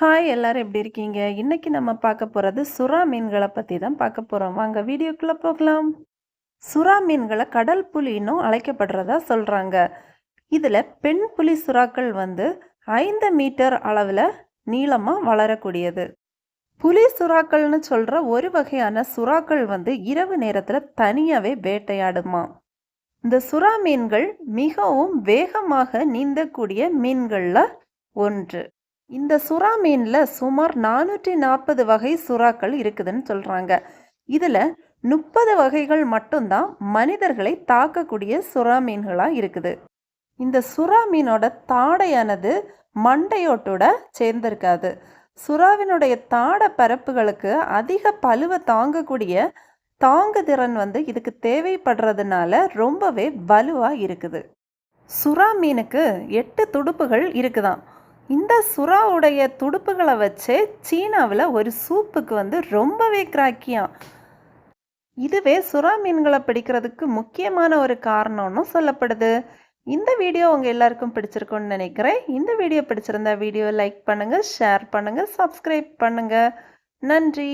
Hi எல்லோரும் எப்படி இருக்கீங்க? இன்றைக்கி நம்ம பார்க்க போகிறது சுறா மீன்களை பற்றி தான் பார்க்க போகிறோம் வாங்க வீடியோக்குள்ளே போகலாம். சுறா மீன்களை கடல் புலின்னும் அழைக்கப்படுறதா சொல்கிறாங்க இதில் பெண் புலி சுறாக்கள் வந்து ஐந்து மீட்டர் அளவில் நீளமாக வளரக்கூடியது. புலி சுறாக்கள்னு சொல்கிற ஒரு வகையான சுறாக்கள் வந்து இரவு நேரத்தில் தனியாகவே வேட்டையாடுமாம். இந்த சுறா மீன்கள் மிகவும் வேகமாக நீந்தக்கூடிய மீன்களில் ஒன்று. இந்த சுறா மீனில் சுமார் 440 வகை சுறாக்கள் இருக்குதுன்னு சொல்கிறாங்க இதில் முப்பது வகைகள் மட்டும்தான் மனிதர்களை தாக்கக்கூடிய சுறா மீன்களாக இருக்குது. இந்த சுறா மீனோட தாடையானது மண்டையோட்டோட சேர்ந்திருக்காது. சுறாவினுடைய தாட பரப்புகளுக்கு அதிக பளுவ தாங்கக்கூடிய தாங்கு திறன் வந்து இதுக்கு தேவைப்படுறதுனால ரொம்பவே வலுவாக இருக்குது. சுறா மீனுக்கு எட்டு துடுப்புகள் இருக்குதான் இந்த சுறாவுடைய துடுப்புகளை வச்சே சீனாவில் ஒரு சூப்புக்கு வந்து ரொம்பவே கிராக்கியாம். இதுவே சுறா மீன்களை பிடிக்கிறதுக்கு முக்கியமான ஒரு காரணம்னு சொல்லப்படுது. இந்த வீடியோ உங்கள் எல்லாருக்கும் பிடிச்சிருக்கும்னு நினைக்கிறேன். இந்த வீடியோ பிடிச்சிருந்தா வீடியோ லைக் பண்ணுங்கள் ஷேர் பண்ணுங்கள் சப்ஸ்கிரைப் பண்ணுங்கள் நன்றி.